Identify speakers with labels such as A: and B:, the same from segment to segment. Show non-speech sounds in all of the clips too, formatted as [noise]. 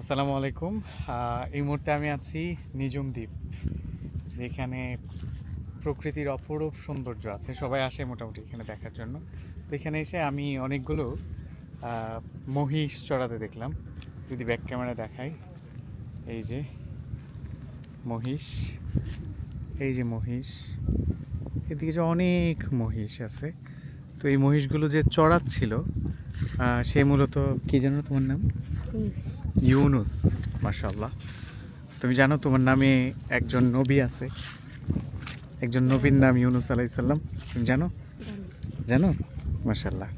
A: আসসালামু আলাইকুম। এই মুহূর্তে আমি আছি নিজুম দ্বীপ, যেখানে প্রকৃতির অপরূপ সৌন্দর্য আছে। সবাই আসে মোটামুটি এখানে দেখার জন্য। তো এখানে এসে আমি অনেকগুলো মহিষ চড়াতে দেখলাম। যদি ব্যাক ক্যামেরা দেখাই, এই যে মহিষ, এই যে মহিষ, এদিকে যে অনেক মহিষ আছে। তো এই মহিষগুলো যে চড়াচ্ছিল সে মূলত কি জানো তোমার নাম? ইউনুস। মাশাল্লাহ তুমি জানো তোমার নামে একজন নবী আছে। একজন নবীর নাম ইউনুস আলাইসাল্লাম তুমি জানো? জানো। মাশাল্লাহ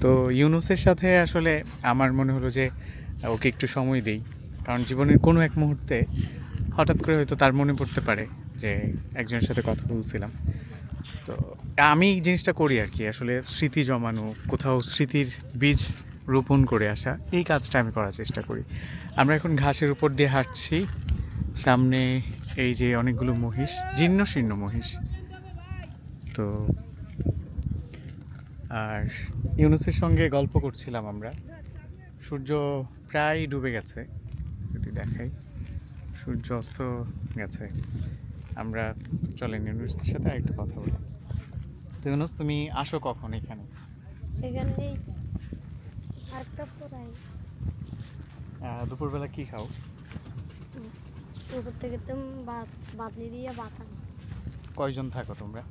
A: তো ইউনুসের সাথে আসলে আমার মনে হলো যে ওকে একটু সময় দিই। কারণ জীবনের কোনো এক মুহূর্তে হঠাৎ করে হয়তো তার মনে পড়তে পারে যে একজনের সাথে কথা বলছিলাম। তো আমি এই জিনিসটা করি আর কি, আসলে স্মৃতি জমানো, কোথাও স্মৃতির বীজ রোপণ করে আসা, এই কাজটা আমি করার চেষ্টা করি। আমরা এখন ঘাসের উপর দিয়ে হাঁটছি, সামনে এই যে অনেকগুলো মহিষ, জীর্ণ শীর্ণ মহিষ। তো আর ইউনুসের সঙ্গে গল্প করছিলাম আমরা। সূর্য প্রায় ডুবে গেছে, যদি দেখাই। সূর্য অস্ত গেছে। আমরা চলেন ইউনুসের সাথে আরেকটু কথা বলি। তো ইউনুস তুমি আসো কখন এখানে?
B: এখানে আটটা পড়াই।
A: দুপুরবেলা কি খাও?
B: ওষুধ থেকে তো ভাত বাতলি দিয়ে বাতা
A: কয়জন থাকো তোমরা?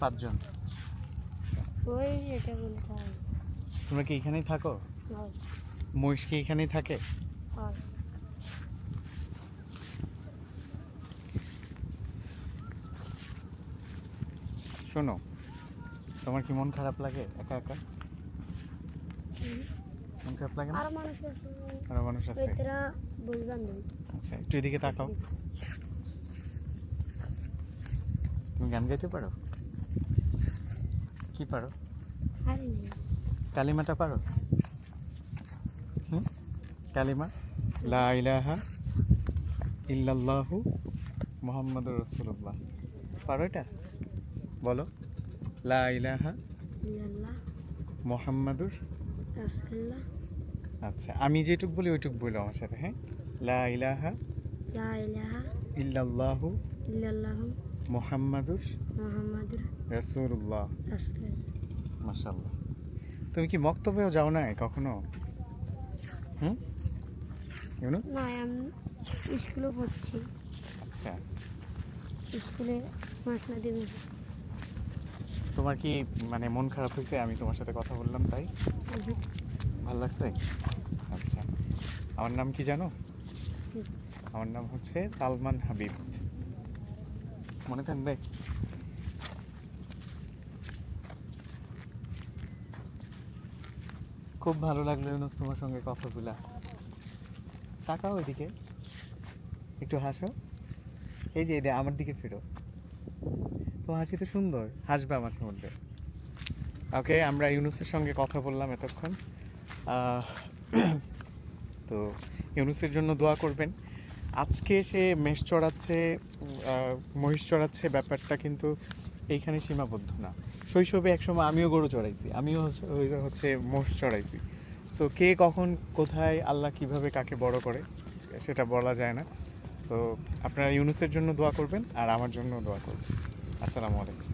A: পাঁচজন।
B: ওই এটা বলতে
A: তোমরা কি এখানেই থাকো? মহিষ কি এখানেই থাকে?
B: হয়।
A: শোনো তোমার কি মন খারাপ লাগে একা একা। মন খারাপ লাগে না?
B: আর মানুষ আছে।
A: আরও মানুষ আছে?
B: বুঝবান
A: আচ্ছা একটু এদিকে তাকাও। তুমি গান গাইতে পারো? কি পারো? কালিমাটা পারো? হুম? কালিমা? লা ইলাহা ইল্লাল্লাহু মুহাম্মাদুর রাসূলুল্লাহ। পারো এটা? বলো। লা ইলাহা মুহাম্মাদুর আচ্ছা আমি যেটুক বলি ওইটুক বলো আমার সাথে হ্যাঁ? লা ইলাহা
B: লা ইলাহা
A: ইল্লাল্লাহু
B: ইল্লাল্লাহ
A: মুহাম্মাদুর
B: মুহাম্মাদুর
A: রাসূলুল্লাহ।
B: রাসূলুল্লাহ।
A: মাশাআল্লাহ। তুমি কি বক্তব্যও যাও না কখনো? হুম? ইউনুস?
B: না আমি স্কুলে পড়ছি
A: আচ্ছা।
B: স্কুলে মাস না দেবেন
A: তোমার কি মানে মন খারাপ হয়েছে? আমি তোমার সাথে কথা বললাম তাই। ভালো লাগছে? আচ্ছা। আমার নাম কি জানো? আমার নাম হচ্ছে সালমান হাবিব। মনে থাকবে? খুব ভালো লাগল ইউনুস তোমার সঙ্গে কথা বলা তাকাও ওইদিকে একটু হাসো। এই যে, আমার দিকে ফিরো। তোমার হাসি তো সুন্দর? হাসবা মাঝে মধ্যে। ওকে আমরা ইউনুসের সঙ্গে কথা বললাম এতক্ষণ। [clears throat] তো ইউনুসের জন্য দোয়া করবেন। আজকে সে মেষ চড়াচ্ছে মহিষ চড়াচ্ছে ব্যাপারটা কিন্তু এইখানে সীমাবদ্ধ না। শৈশবে একসময় আমিও গরু চড়াইছি, আমিও হচ্ছে- মোষ চড়াইছি। সো কে কখন, কোথায়, আল্লাহ কীভাবে কাকে বড় করে, সেটা বলা যায় না। সো আপনারা ইউনুসের জন্য দোয়া করবেন আর আমার জন্য দোয়া করবেন। আসসালামু আলাইকুম।